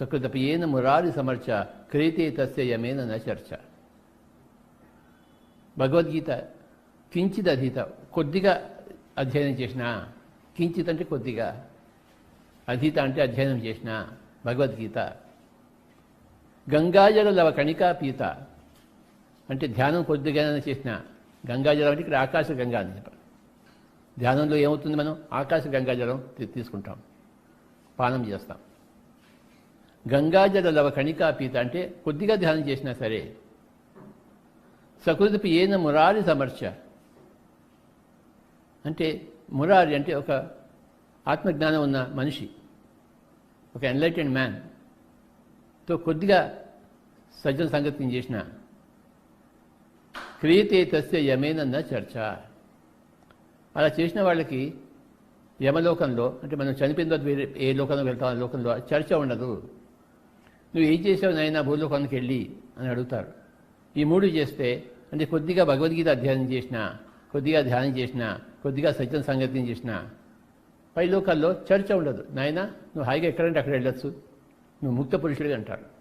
సకృతపయేన మురారి సమర్చ క్రీతే తస్య యమేన న చర్చ. భగవద్గీత కించిత్ అధీత కొద్దిగా అధ్యయనం చేసిన కించిత్ అంటే కొద్దిగా అధీత అంటే అధ్యయనం చేసిన భగవద్గీత. గంగాజల లవ కణికా పీత అంటే ధ్యానం కొద్దిగా చేసిన గంగాజలం అంటే ఇక్కడ ఆకాశ గంగా అని చెప్పాలి ధ్యానంలో ఏమవుతుంది మనం? ఆకాశ గంగాజలం తీసుకుంటాం. పానం చేస్తాం. గంగాజల లవ కణికా పీత అంటే కొద్దిగా ధ్యానం చేసినా సరే సకృతిపి ఏన మురారి సమర్చ. అంటే మురారి అంటే ఒక ఆత్మజ్ఞానం ఉన్న మనిషి ఒక ఎన్లైటెడ్ మ్యాన్తో కొద్దిగా సజ్జన సంగతిని చేసిన. క్రియతే తస్య యమేనన్న చర్చ. అలా చేసిన వాళ్ళకి యమలోకంలో అంటే మనం చనిపోయిన తర్వాత వేరే ఏ లోకంలో వెళ్తాం ఆ లోకంలో చర్చ ఉండదు. నువ్వు ఏం చేసావు నాయన భూలోకానికి వెళ్ళి? అని అడుగుతారు. ఈ మూడు చేస్తే అంటే కొద్దిగా భగవద్గీత అధ్యయనం చేసిన కొద్దిగా ధ్యానం చేసిన కొద్దిగా సత్యం సంగతిని చేసిన పై లోకాల్లో చర్చ ఉండదు. నాయన నువ్వు హాయిగా ఎక్కడంటే అక్కడ వెళ్ళొచ్చు. నువ్వు ముక్త పురుషుడిగా అంటారు.